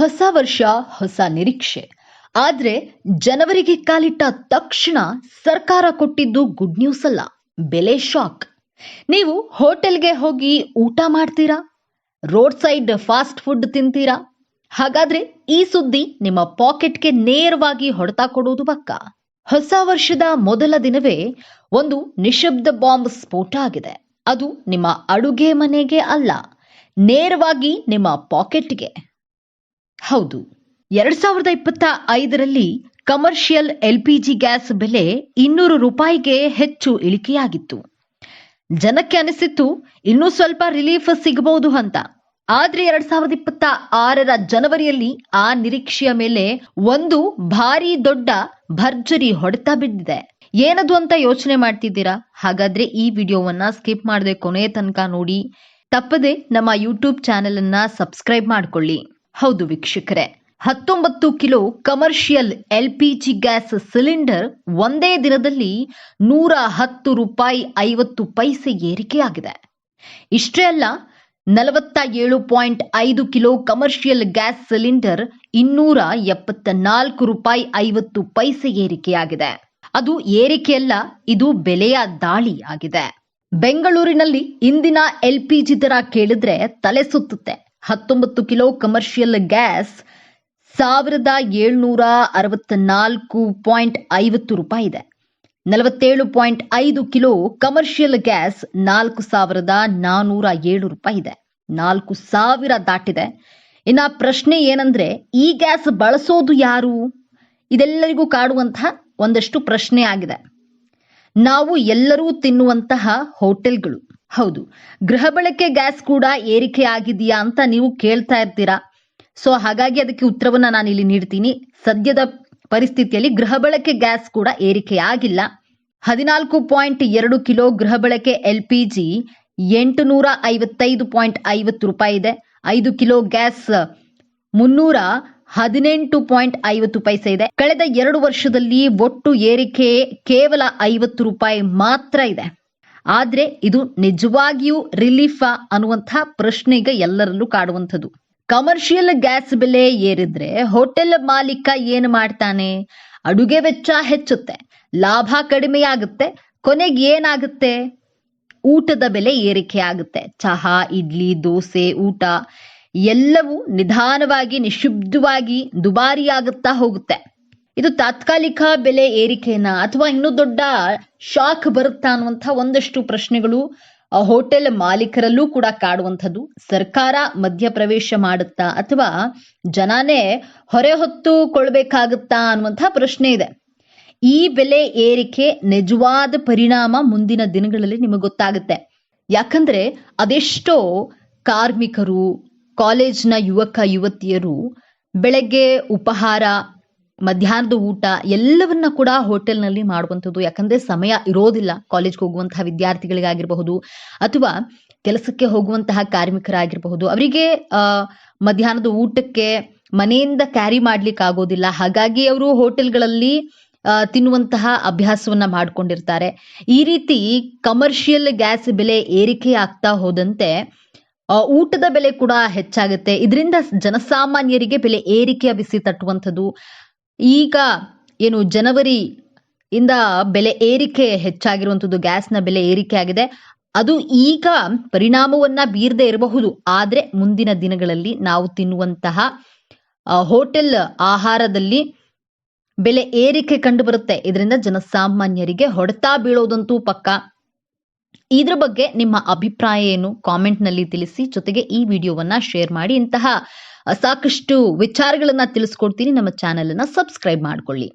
ಹೊಸ ವರ್ಷ, ಹೊಸ ನಿರೀಕ್ಷೆ. ಆದ್ರೆ ಜನವರಿಗೆ ಕಾಲಿಟ್ಟ ತಕ್ಷಣ ಸರ್ಕಾರ ಕೊಟ್ಟಿದ್ದು ಗುಡ್ ನ್ಯೂಸ್ ಅಲ್ಲ, ಬೆಲೆ ಶಾಕ್ ನೀವು ಹೋಟೆಲ್ಗೆ ಹೋಗಿ ಊಟ ಮಾಡ್ತೀರಾ? ರೋಡ್ ಸೈಡ್ ಫಾಸ್ಟ್ ಫುಡ್ ತಿಂತೀರಾ? ಹಾಗಾದ್ರೆ ಈ ಸುದ್ದಿ ನಿಮ್ಮ ಪಾಕೆಟ್ಗೆ ನೇರವಾಗಿ ಹೊಡೆತ ಕೊಡುವುದು ಪಕ್ಕ? ಹೊಸ ವರ್ಷದ ಮೊದಲ ದಿನವೇ ಒಂದು ನಿಶಬ್ದ ಬಾಂಬ್ ಸ್ಫೋಟ ಆಗಿದೆ. ಅದು ನಿಮ್ಮ ಅಡುಗೆ ಮನೆಗೆ ಅಲ್ಲ, ನೇರವಾಗಿ ನಿಮ್ಮ ಪಾಕೆಟ್ಗೆ. ಹೌದು. ಎರಡ್ ಸಾವಿರದ ಇಪ್ಪತ್ತ ಐದರಲ್ಲಿ ಕಮರ್ಷಿಯಲ್ ಎಲ್ಪಿಜಿ ಗ್ಯಾಸ್ ಬೆಲೆ ಇನ್ನೂರು ರೂಪಾಯಿಗೆ ಹೆಚ್ಚು ಇಳಿಕೆಯಾಗಿತ್ತು. ಜನಕ್ಕೆ ಅನಿಸಿತ್ತು, ಇನ್ನೂ ಸ್ವಲ್ಪ ರಿಲೀಫ್ ಸಿಗಬಹುದು ಅಂತ. ಆದ್ರೆ ಎರಡ್ ಸಾವಿರದ ಇಪ್ಪತ್ತ ಆರರ ಜನವರಿಯಲ್ಲಿ ಆ ನಿರೀಕ್ಷೆಯ ಮೇಲೆ ಒಂದು ಭಾರಿ ದೊಡ್ಡ ಭರ್ಜರಿ ಹೊಡೆತ ಬಿದ್ದಿದೆ. ಏನದು ಅಂತ ಯೋಚನೆ ಮಾಡ್ತಿದ್ದೀರಾ? ಹಾಗಾದ್ರೆ ಈ ವಿಡಿಯೋವನ್ನ ಸ್ಕಿಪ್ ಮಾಡದೆ ಕೊನೆಯ ತನಕ ನೋಡಿ. ತಪ್ಪದೆ ನಮ್ಮ ಯೂಟ್ಯೂಬ್ ಚಾನೆಲ್ ಅನ್ನ ಸಬ್ಸ್ಕ್ರೈಬ್ ಮಾಡ್ಕೊಳ್ಳಿ. ಹೌದು ವೀಕ್ಷಕರೇ. ಹತ್ತೊಂಬತ್ತು kilo commercial L P G gas cylinder ಒಂದೇ ದಿನದಲ್ಲಿ ನೂರ ಹತ್ತು ರೂಪಾಯಿ ಐವತ್ತು ಪೈಸೆ ಏರಿಕೆಯಾಗಿದೆ. ಇಷ್ಟೇ ಅಲ್ಲ ನಲವತ್ತ ಏಳು ಪಾಯಿಂಟ್ ಐದು ಕಿಲೋ ಕಮರ್ಷಿಯಲ್ ಗ್ಯಾಸ್ ಸಿಲಿಂಡರ್ ಇನ್ನೂರ ಎಪ್ಪತ್ತ ನಾಲ್ಕು ರೂಪಾಯಿ ಐವತ್ತು ಪೈಸೆ ಏರಿಕೆಯಾಗಿದೆ. ಅದು ಏರಿಕೆಯಲ್ಲ, ಇದು ಬೆಲೆಯ ದಾಳಿ ಆಗಿದೆ ಬೆಂಗಳೂರಿನಲ್ಲಿ ಇಂದಿನ ಎಲ್ಪಿಜಿ ದರ ಕೇಳಿದ್ರೆ ತಲೆ ಸುತ್ತುತ್ತೆ. ಹತ್ತೊಂಬತ್ತು ಕಿಲೋ ಕಮರ್ಷಿಯಲ್ ಗ್ಯಾಸ್ ಸಾವಿರದ ಏಳ್ನೂರ ಅರವತ್ತ ನಾಲ್ಕು ಪಾಯಿಂಟ್ ಐವತ್ತು ರೂಪಾಯಿ ಇದೆ. ನಲವತ್ತೇಳು ಪಾಯಿಂಟ್ ಐದು ಕಿಲೋ ಕಮರ್ಷಿಯಲ್ ಗ್ಯಾಸ್ ನಾಲ್ಕು ಸಾವಿರದ ನಾನೂರ ಏಳು ರೂಪಾಯಿ ಇದೆ. ನಾಲ್ಕು ಸಾವಿರ ದಾಟಿದೆ. ಇನ್ನ ಪ್ರಶ್ನೆ ಏನಂದ್ರೆ, ಈ ಗ್ಯಾಸ್ ಬಳಸೋದು ಯಾರು? ಇದೆಲ್ಲರಿಗೂ ಕಾಡುವಂತಹ ಒಂದಷ್ಟು ಪ್ರಶ್ನೆ ಆಗಿದೆ. ನಾವು ಎಲ್ಲರೂ ತಿನ್ನುವಂತಹ ಹೋಟೆಲ್ಗಳು ಹೌದು. ಗೃಹ ಬಳಕೆ ಗ್ಯಾಸ್ ಕೂಡ ಏರಿಕೆ ಆಗಿದೆಯಾ ಅಂತ ನೀವು ಕೇಳ್ತಾ ಇರ್ತೀರಾ? ಸೊ ಹಾಗಾಗಿ ಅದಕ್ಕೆ ಉತ್ತರವನ್ನ ನಾನು ಇಲ್ಲಿ ನೀಡ್ತೀನಿ. ಸದ್ಯದ ಪರಿಸ್ಥಿತಿಯಲ್ಲಿ ಗೃಹ ಬಳಕೆ ಗ್ಯಾಸ್ ಕೂಡ ಏರಿಕೆ ಆಗಿಲ್ಲ ಹದಿನಾಲ್ಕು ಪಾಯಿಂಟ್ ಎರಡು ಕಿಲೋ ಗೃಹ ಬಳಕೆ ಎಲ್ ಪಿ ಜಿ ಎಂಟು ನೂರ ಐವತ್ತೈದು ಪಾಯಿಂಟ್ ಐವತ್ತು ರೂಪಾಯಿ ಇದೆ. ಐದು ಕಿಲೋ ಗ್ಯಾಸ್ ಮುನ್ನೂರ ಹದಿನೆಂಟು ಪಾಯಿಂಟ್ ಐವತ್ತು ಪೈಸೆ ಇದೆ. ಕಳೆದ ಎರಡು ವರ್ಷದಲ್ಲಿ ಒಟ್ಟು ಏರಿಕೆ ಕೇವಲ ಐವತ್ತು ರೂಪಾಯಿ ಮಾತ್ರ ಇದೆ. ಆದ್ರೆ ಇದು ನಿಜವಾಗಿಯೂ ರಿಲೀಫಾ ಅನ್ನುವಂತಹ ಪ್ರಶ್ನೆ ಈಗ ಎಲ್ಲರಲ್ಲೂ ಕಾಡುವಂಥದ್ದು. ಕಮರ್ಷಿಯಲ್ ಗ್ಯಾಸ್ ಬೆಲೆ ಏರಿದ್ರೆ ಹೋಟೆಲ್ ಮಾಲೀಕ ಏನು ಮಾಡ್ತಾನೆ? ಅಡುಗೆ ವೆಚ್ಚ ಹೆಚ್ಚುತ್ತೆ, ಲಾಭ ಕಡಿಮೆಯಾಗುತ್ತೆ ಕೊನೆಗೆ ಏನಾಗುತ್ತೆ? ಊಟದ ಬೆಲೆ ಏರಿಕೆ ಆಗುತ್ತೆ, ಚಹಾ, ಇಡ್ಲಿ, ದೋಸೆ, ಊಟ, ಎಲ್ಲವೂ ನಿಧಾನವಾಗಿ ನಿಶಬ್ದವಾಗಿ ದುಬಾರಿಯಾಗುತ್ತಾ ಹೋಗುತ್ತೆ. ಇದು ತಾತ್ಕಾಲಿಕ ಬೆಲೆ ಏರಿಕೆನ ಅಥವಾ ಇನ್ನೂ ದೊಡ್ಡ ಶಾಕ್ ಬರುತ್ತಾ ಅನ್ನುವಂಥ ಒಂದಷ್ಟು ಪ್ರಶ್ನೆಗಳು ಹೋಟೆಲ್ ಮಾಲೀಕರಲ್ಲೂ ಕೂಡ ಕಾಡುವಂಥದ್ದು. ಸರ್ಕಾರ ಮಧ್ಯಪ್ರವೇಶ ಮಾಡುತ್ತಾ ಅಥವಾ ಜನನೇ ಹೊರೆ ಹೊತ್ತುಕೊಳ್ಬೇಕಾಗುತ್ತಾ ಅನ್ನುವಂಥ ಪ್ರಶ್ನೆ ಇದೆ. ಈ ಬೆಲೆ ಏರಿಕೆ ನಿಜವಾದ ಪರಿಣಾಮ ಮುಂದಿನ ದಿನಗಳಲ್ಲಿ ನಿಮಗೆ ಗೊತ್ತಾಗುತ್ತೆ. ಯಾಕಂದ್ರೆ ಅದೆಷ್ಟೋ ಕಾರ್ಮಿಕರು, ಕಾಲೇಜ್ನ ಯುವಕ, ಯುವತಿಯರು ಬೆಳಗ್ಗೆ ಉಪಹಾರ ಮಧ್ಯಾಹ್ನದ ಊಟ ಎಲ್ಲವನ್ನ ಕೂಡ ಹೋಟೆಲ್ನಲ್ಲಿ ಮಾಡುವಂಥದ್ದು. ಯಾಕಂದ್ರೆ ಸಮಯ ಇರೋದಿಲ್ಲ ಕಾಲೇಜ್ಗೆ ಹೋಗುವಂತಹ ವಿದ್ಯಾರ್ಥಿಗಳಿಗಾಗಿರಬಹುದು ಅಥವಾ ಕೆಲಸಕ್ಕೆ ಹೋಗುವಂತಹ ಕಾರ್ಮಿಕರಾಗಿರಬಹುದು. ಅವರಿಗೆ ಮಧ್ಯಾಹ್ನದ ಊಟಕ್ಕೆ ಮನೆಯಿಂದ ಕ್ಯಾರಿ ಮಾಡ್ಲಿಕ್ಕೆ ಆಗೋದಿಲ್ಲ. ಹಾಗಾಗಿ ಅವರು ಹೋಟೆಲ್ಗಳಲ್ಲಿ ತಿನ್ನುವಂತಹ ಅಭ್ಯಾಸವನ್ನ ಮಾಡ್ಕೊಂಡಿರ್ತಾರೆ. ಈ ರೀತಿ ಕಮರ್ಷಿಯಲ್ ಗ್ಯಾಸ್ ಬೆಲೆ ಏರಿಕೆ ಆಗ್ತಾ ಹೋದಂತೆ ಊಟದ ಬೆಲೆ ಕೂಡ ಹೆಚ್ಚಾಗುತ್ತೆ. ಇದರಿಂದ ಜನಸಾಮಾನ್ಯರಿಗೆ ಬೆಲೆ ಏರಿಕೆಯ ಬಿಸಿ ತಟ್ಟುವಂಥದ್ದು ಈಗ ಏನು ಜನವರಿ ಇಂದ ಬೆಲೆ ಏರಿಕೆ ಹೆಚ್ಚಾಗಿರುವಂಥದ್ದು, ಗ್ಯಾಸ್ನ ಬೆಲೆ ಏರಿಕೆ ಆಗಿದೆ. ಅದು ಈಗ ಪರಿಣಾಮವನ್ನ ಬೀರದೆ ಇರಬಹುದು. ಆದರೆ ಮುಂದಿನ ದಿನಗಳಲ್ಲಿ ನಾವು ತಿನ್ನುವಂತಹ ಹೋಟೆಲ್ ಆಹಾರದಲ್ಲಿ ಬೆಲೆ ಏರಿಕೆ ಕಂಡು ಬರುತ್ತೆ ಇದರಿಂದ ಜನಸಾಮಾನ್ಯರಿಗೆ ಹೊಡೆತ ಬೀಳೋದಂತೂ ಪಕ್ಕ. ಇದ್ರ ಬಗ್ಗೆ ನಿಮ್ಮ ಅಭಿಪ್ರಾಯ ಏನು? ಕಾಮೆಂಟ್ನಲ್ಲಿ ತಿಳಿಸಿ. ಜೊತೆಗೆ ಈ ವಿಡಿಯೋವನ್ನ ಶೇರ್ ಮಾಡಿ. ಇಂತಹ ಸಾಕಷ್ಟು ವಿಚಾರಗಳನ್ನ ತಿಳಿಸ್ಕೊಡ್ತೀನಿ. ನಮ್ಮ ಚಾನೆಲ್ ಅನ್ನ ಸಬ್ಸ್ಕ್ರೈಬ್ ಮಾಡ್ಕೊಳ್ಳಿ.